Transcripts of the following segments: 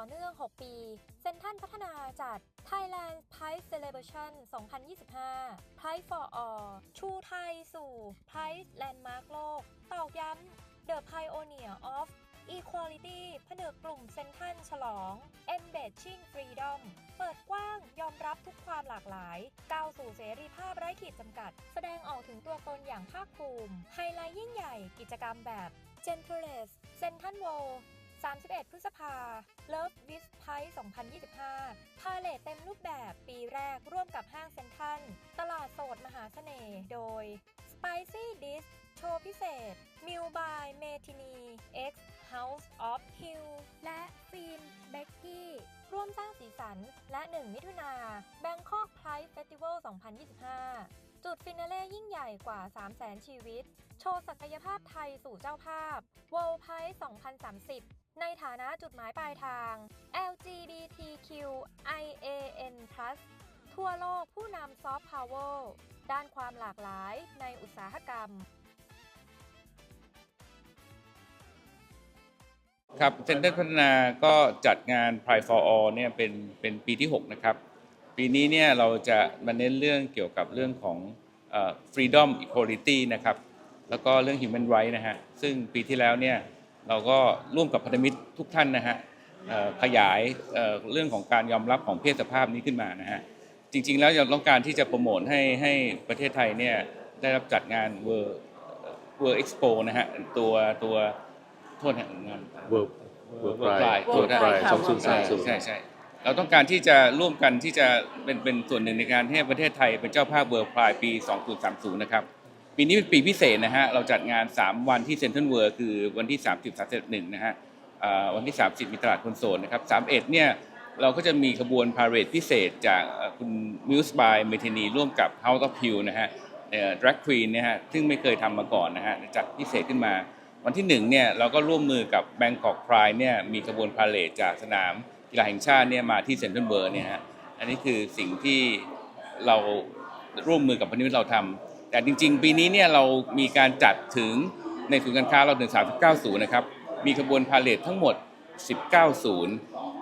ต่อเนื่อง 6 ปี เซนทรัลพัฒนาจัด Thailand Price Celebration 2025 Price for All ชูไทยสู่ Price Landmark โลก ตอกย้ำ The Pioneer of Equality ผนึกกลุ่มเซนทรัลฉลอง Embracing Freedom เปิดกว้างยอมรับทุกความหลากหลาย ก้าวสู่เสรีภาพไร้ขีดจำกัด แสดงออกถึงตัวตนอย่างภาคภูมิ ไฮไลท์ยิ่งใหญ่กิจกรรมแบบ Gentleless Central World 31 พฤษภา Love with Price 2025 พาเลทเต็มรูปแบบปีแรกร่วมกับห้างเซ็นทรัลตลาดโสดมหาเสน่ห์โดย Spicy Dish โชว์พิเศษ m i l by m e t i n i X House of Hill และฟิล์มเบกกี้ร่วมสร้างสีสัน และ 1 มิถุนา Bangkok Pride Festival 2025 จุดฟินาเล่ยิ่งใหญ่กว่า 300,000 ชีวิต โชว์ศักยภาพไทยสู่เจ้าภาพ World Pride 2030 ในฐานะจุดหมายปลายทาง LGBTQIAN+ ทั่วโลกผู้นำซอฟต์พาวเวอร์ด้านความหลากหลายในอุตสาหกรรมครับเซ็นเตอร์พัฒนาก็จัดงาน Pride for All เนี่ยเป็นเป็นปีที่ 6 นะครับ ปีนี้เนี่ยเราจะมาเน้นเรื่องเกี่ยวกับเรื่องของเอ่อ freedom equality นะครับ แล้วก็เรื่อง human right นะฮะ ซึ่งปีที่แล้วเนี่ย เราก็ร่วมกับพันธมิตรทุกท่านนะฮะเอ่อขยายเอ่อเรื่องของการยอมรับของเพศสภาพนี้ขึ้นมานะฮะจริง ๆ แล้วเราต้องการที่จะโปรโมทให้ให้ประเทศไทยเนี่ยได้รับจัดงาน World World Expo นะฮะตัวตัวโทษนะงาน World World Pride World World Pride ใช่2030ใช่ใช่เราต้องการที่จะร่วมกันที่จะเป็นเป็นส่วนหนึ่งในการให้ประเทศไทยเป็นเจ้าภาพ World Pride ปี 2030 นะครับ ปีนี้เป็นปีพิเศษนะฮะเราจัดงาน 3 วันที่เซ็นทรัลเวิร์คือวันที่ 30 31นะฮะอ่าวันที่ 30 มีตลาดคนโซนนะครับ31เนี่ยเราก็จะมีขบวนพาเหรดพิเศษจากคุณมิวส์บายเมทินีร่วมกับ House of Hill นะฮะเอ่อ drag queen เนี่ยฮะซึ่งไม่เคยทำมาก่อนนะฮะจัดพิเศษขึ้นมา วันที่หนึ่งเนี่ยเราก็ร่วมมือกับ Bangkok Pride เนี่ยมีขบวนพาเหรดจากสนามกีฬาแห่งชาติเนี่ยมาที่เซ็นทรัลเวิร์เนี่ยฮะอันนี้คือสิ่งที่เราร่วมมือกับพันธมิตรเราทำ แต่จริง ๆ ปีนี้เนี่ยเรามีการจัดถึงในศูนย์การค้าเราถึง 39 ศูนย์นะครับ มีขบวนพาเหรดทั้งหมด 19 ศูนย์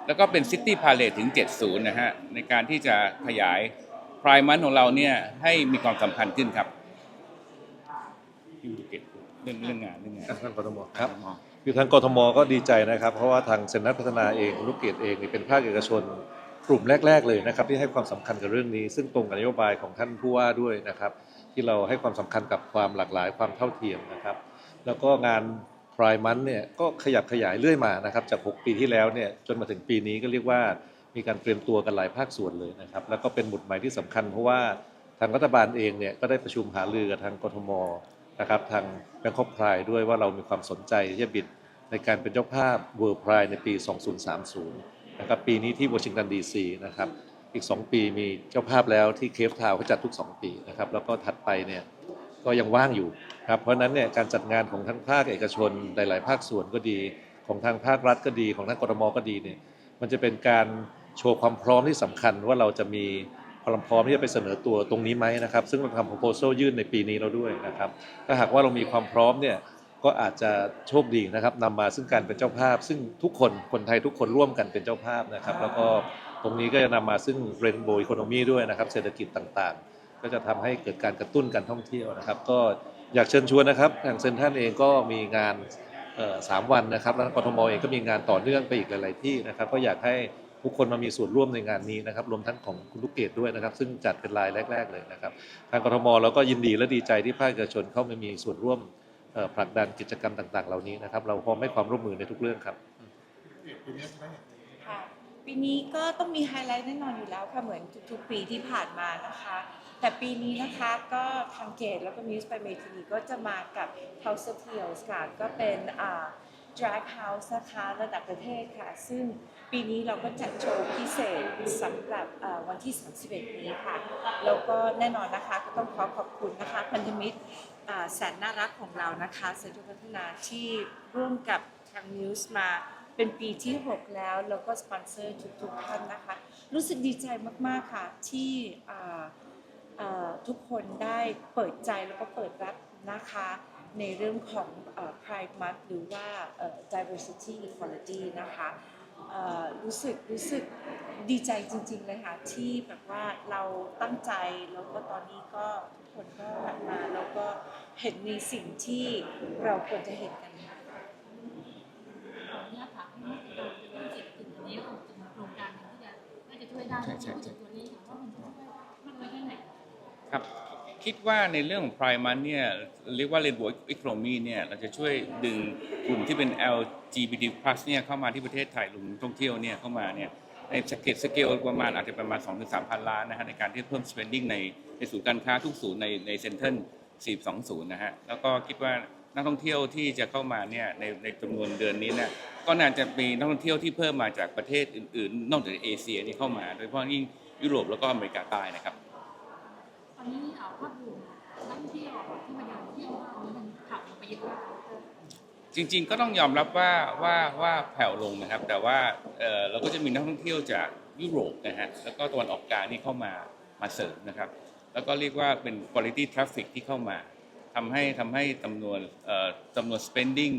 แล้วก็เป็นซิตี้พาเลทถึง 7 ศูนย์นะฮะ ในการที่จะขยายพรายมันของเราเนี่ยให้มีความสำคัญขึ้นครับเรื่องเรื่องงานเรื่องงานท่านกทมครับคือทางกทมก็ดีใจนะครับ เพราะว่าทางเซ็นทรัลพัฒนาเองลูกเกดเองนี่เป็นภาคเอกชนกลุ่มแรก ๆ เลยนะครับที่ให้ความสำคัญกับเรื่องนี้ ซึ่งตรงกับนโยบายของท่านผู้ว่าด้วยนะครับ ที่เราให้ความสำคัญกับความหลากหลายความเท่าเทียมนะครับ แล้วก็งานพรายมันเนี่ยก็ขยับขยายเรื่อยมานะครับ จาก 6 ปีที่แล้วเนี่ยจนมาถึงปีนี้ก็เรียกว่ามีการเตรียมตัวกันหลายภาคส่วนเลยนะครับ แล้วก็เป็นหมุดหมายที่สำคัญ เพราะว่าทางรัฐบาลเองเนี่ยก็ได้ประชุมหารือกับทางกทมนะครับทางแบงคอกพรายด้วยว่าเรามีความสนใจที่จะบิดในการเป็นเจ้าภาพ World Pride ในปี 2030 นะครับปีนี้ที่วอชิงตันดีซีนะครับ อีก 2 ปีมีเจ้าภาพแล้วที่เคฟทาวเขาจัดทุก 2 ปีนะครับแล้วก็ถัดไปเนี่ยก็ยังว่างอยู่ครับเพราะนั้นเนี่ยการจัดงานของทั้งภาคเอกชนหลาย ๆ ภาคส่วนก็ดี ของทางภาครัฐก็ดีของทางกรมก็ดีเนี่ยมันจะเป็นการโชว์ความพร้อมที่สำคัญว่าเราจะมีความพร้อมที่จะไปเสนอตัวตรงนี้ไหมนะครับ ซึ่งเราทำ proposal ยื่นในปีนี้เราด้วยนะครับ ถ้าหากว่าเรามีความพร้อมเนี่ยก็อาจจะโชคดีนะครับนำมาซึ่งการเป็นเจ้าภาพ ซึ่งทุกคนคนไทยทุกคนร่วมกันเป็นเจ้าภาพนะครับ แล้วก็ รงนี้ก็จะนำมาซึ่งเรนโบว์อีโคโนมีด้วยนะครับ เศรษฐกิจต่างๆ ก็จะทำให้เกิดการกระตุ้นการท่องเที่ยวนะครับ ก็อยากเชิญชวนนะครับทางเซ็นทรัลเองก็มีงานสามวันนะครับแล้วกทมเองก็มีงานต่อเนื่องไปอีกหลาย ๆ ที่นะครับ ก็อยากให้ทุกคนมามีส่วนร่วมในงานนี้นะครับ รวมทั้งของคุณลูกเกดด้วยนะครับ ซึ่งจัดเป็นรายแรก ๆ เลยนะครับ ทางกทมเราก็ยินดีและดีใจที่ภาคเอกชนเข้ามามีส่วนร่วมผลักดันกิจกรรมต่าง ๆ เหล่านี้นะครับ เราพร้อมให้ความร่วมมือในทุกเรื่องครับ ปีนี้ก็ต้องมีไฮไลท์แน่นอนอยู่แล้วค่ะเหมือนทุกๆปีที่ผ่านมานะคะ แต่ปีนี้นะคะก็ทางเกตแล้วก็มิวส์ไปเมทินีก็จะมากับ House of Hills ค่ะก็เป็นอ่า drag house นะคะระดับประเทศค่ะ ซึ่งปีนี้เราก็จัดโชว์พิเศษสำหรับวันที่ 31 นี้ค่ะ แล้วก็แน่นอนนะคะก็ต้องขอขอบคุณนะคะพันธมิตรแสนน่ารักของเรานะคะเซ็นทรัลพัฒนาที่ร่วมกับทางมิวส์มา เป็นปีที่ 6 แล้วแล้วก็สปอนเซอร์ทุกๆท่านนะคะ รู้สึกดีใจมากๆค่ะที่ทุกคนได้เปิดใจแล้วก็เปิดรับนะคะในเรื่องของ Pride Month หรือว่าเอ่อ diversity equality นะคะรู้สึกรู้สึกดีใจจริง ๆ เลยค่ะ ที่แบบว่าเราตั้งใจ แล้วก็ตอนนี้ก็ทุกคนก็มาแล้วก็เห็นในสิ่งที่เราควรจะเห็นกันค่ะ ขออนุญาตถามว่าการเป็นเศรษฐกิจอันนี้คงจะเป็นโครงการหนึ่งที่จะ น่าจะช่ใช่ใช่ครับคิดว่าในเรื่องของ Prime Month เนี่ยเรียกว่า Rainbow Economy เนี่ยเราจะช่วยดึงกลุ่มที่เป็น LGBT+ เนี่ยเข้ามาที่ประเทศไทยกลุ่มท่องเที่ยวเนี่ยเข้ามาเนี่ยในสเกลสเกลประมาณอาจจะประมาณ 2-3พันล้านนะฮะในการที่เพิ่ม spending ในในศูนย์การค้าทุกศูนย์ในในเซ็นทรัล420 นะฮะ แล้วก็คิดว่า นักท่องเที่ยวที่จะเข้ามาเนี่ยในในจำนวนเดือนนี้เนี่ยก็น่าจะมีนักท่องเที่ยวที่เพิ่มมาจากประเทศอื่นๆ นอกจากเอเชียนี่เข้ามา โดยเฉพาะยิ่งยุโรปแล้วก็อเมริกาใต้นะครับตอนนี้เอาภาพรวมนักท่องเที่ยวที่มายังเที่ยวว่านี้มันขับลงไปเยอะมากจริงๆก็ต้องยอมรับว่าว่าว่าแผ่วลงนะครับ แต่ว่าเอ่อเราก็จะมีนักท่องเที่ยวจากยุโรปนะฮะแล้วก็ตะวันออกกลางนี่เข้ามามาเสริมนะครับ แล้วก็เรียกว่าเป็น quality traffic ที่เข้ามา ทำให้ทำให้จำนวนจำนวน spending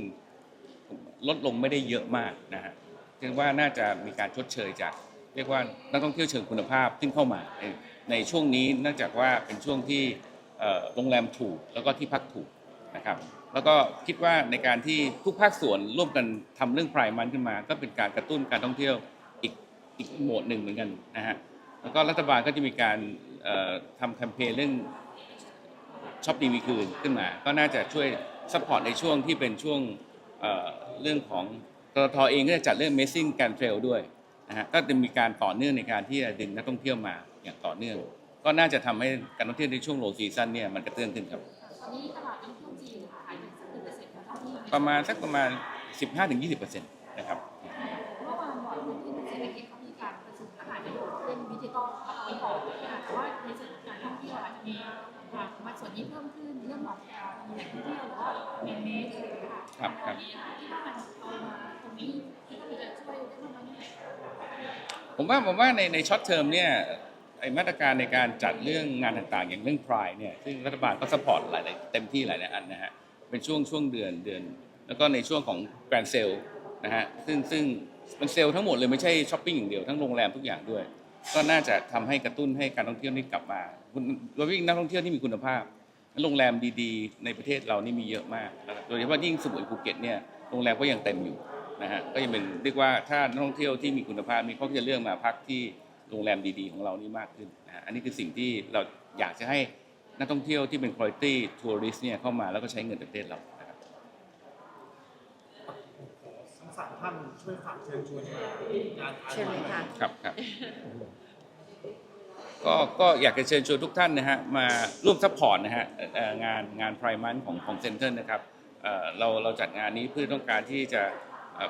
ลดลงไม่ได้เยอะมากนะฮะคิดว่าน่าจะมีการชดเชยจาก เรียกว่านักท่องเที่ยวเชิงคุณภาพที่เข้ามาในในช่วงนี้เนื่องจากว่าเป็นช่วงที่โรงแรมถูกแล้วก็ที่พักถูกนะครับแล้วก็คิดว่าในการที่ทุกภาคส่วนร่วมกันทำเรื่องไพรายมันขึ้นมา ก็เป็นการกระตุ้นการท่องเที่ยวอีกอีกโหมดหนึ่งเหมือนกันนะฮะแล้วก็รัฐบาลก็จะมีการทำแคมเปญเรื่อง ช็อปดีมีคืนขึ้นมา ก็น่าจะช่วยซัพพอร์ตในช่วงที่เป็นช่วงเอ่อเรื่องของตทเองก็จะจัดเรื่อง Missing Can Trail ด้วยนะฮะก็จะมีการต่อเนื่องในการที่จะดึงนักท่องเที่ยวมาอย่างต่อเนื่อง ก็น่าจะทำให้การท่องเที่ยวในช่วงโลซีซั o นเนี่ยมันกระเตื้องขึ้นครับตอนนี้ตลาดนักท่องเที่ยวจีนขายไปสักกี่เปอร์เซ็นต์ของเท่าที่ประมาณสักประมาณ 15-20%นะครับ ยแค่ไหนผมว่าผมว่าในในช็อตเทอมเนี่ยไอมาตรการในการจัดเรื่องงานต่างๆ อย่างเรื่องพรายเนี่ยซึ่งรัฐบาลก็สปอร์ตหลายๆเต็มที่หลายๆอันนะฮะเป็นช่วงช่วงเดือนเดือน แล้วก็ในช่วงของแกรนเซลนะฮะซึ่งซึ่งมันเซล์ทั้งหมดเลยไม่ใช่ช้อปปิ้งอย่างเดียวทั้งโรงแรมทุกอย่างด้วย ก็น่าจะทำให้กระตุ้นให้การท่องเที่ยวนี่กลับมาโดยวิ่งนักท่องเที่ยวที่มีคุณภาพ โรงแรมดีๆ ในประเทศเรานี่มีเยอะมากนะครับโดยเฉพาะยิ่งสมุยภูเก็ตเนี่ยโรงแรมก็ยังเต็มอยู่นะฮะก็ยังเป็นเรียกว่าถ้านักท่องเที่ยวที่มีคุณภาพนี่เขาก็จะเลือกมาพักที่โรงแรมดีๆ ของเรานี่มากขึ้นนะฮะอันนี้คือสิ่งที่เราอยากจะให้นักท่องเที่ยวที่เป็น quality tourist เนี่ยเข้ามาแล้วก็ใช้เงินในประเทศเรานะครับทั้งสามท่านช่วยฝากเชิญชวนมางานเชิญเลยค่ะครับครับ ก็ก็อยากจะเชิญชวนทุกท่านนะฮะมาร่วมซัพพอร์ตนะฮะงานงานไพร์มันของของเซ็นเตอร์นะครับเราเราจัดงานนี้เพื่อต้องการที่จะ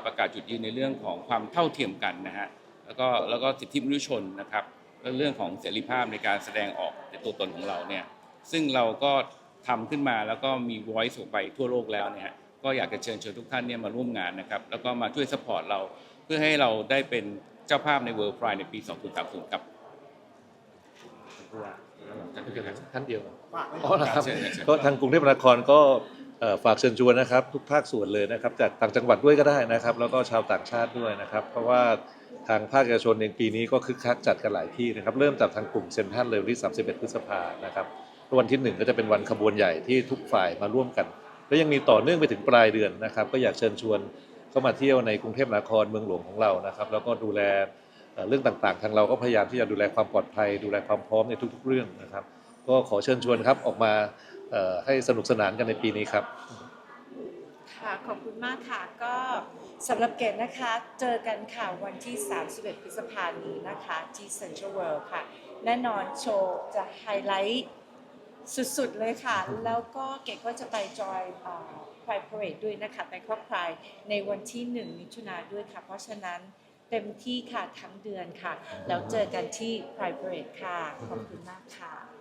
ประกาศจุดยืนในเรื่องของความเท่าเทียมกันนะฮะแล้วก็แล้วก็สิทธิมนุษยชนนะครับเรื่องของเสรีภาพในการแสดงออกในตัวตนของเราเนี่ยซึ่งเราก็ทำขึ้นมาแล้วก็มี voice ออกไปทั่วโลกแล้วเนี่ยก็อยากจะเชิญชวนทุกท่านเนี่ยมาร่วมงานนะครับแล้วก็มาช่วยสปอร์ตเราเพื่อให้เราได้เป็นเจ้าภาพใน World Pride ในปี 2030ครับ ท่านเดียวฝากไว้อ๋อเหรอครับเชิญเชิญก็ทางกรุงเทพมหานครก็เอ่อฝากเชิญชวนนะครับ ทุกภาคส่วนเลยนะครับ จากต่างจังหวัดด้วยก็ได้นะครับ แล้วก็ชาวต่างชาติด้วยนะครับ เพราะว่าทางภาคเอกชนเองปีนี้ก็คึกคักจัดกันหลายที่นะครับ เริ่มจากทางกลุ่มเซ็นทรัลเลยวันที่ 31 พฤษภานะครับวันที่หนึ่งก็จะเป็นวันขบวนใหญ่ที่ทุกฝ่ายมาร่วมกัน แล้วยังมีต่อเนื่องไปถึงปลายเดือนนะครับ ก็อยากเชิญชวนเข้ามาเที่ยวในกรุงเทพมหานครเมืองหลวงของเรานะครับ แล้วก็ดูแล เรื่องต่างๆ ทางเราก็พยายามที่จะดูแลความปลอดภัย ดูแลความพร้อมในทุก ๆ เรื่องนะครับ ก็ขอเชิญชวนครับออกมาให้สนุกสนานกันในปีนี้ครับค่ะขอบคุณมากค่ะก็สำหรับเกดนะคะ เจอกันค่ะวันที่ 31 พฤษภาคมนี้นะคะ ที่ Central World ค่ะ แน่นอนโชว์จะไฮไลท์สุดๆเลยค่ะ แล้วก็เกดก็จะไปจอยพรายพาเรดด้วยนะคะ ไปครอบครายในวันที่ 1 มิถุนาด้วยค่ะ เพราะฉะนั้น เต็มที่ค่ะทั้งเดือนค่ะ แล้วเจอกันที่ private ค่ะ ขอบคุณมากค่ะ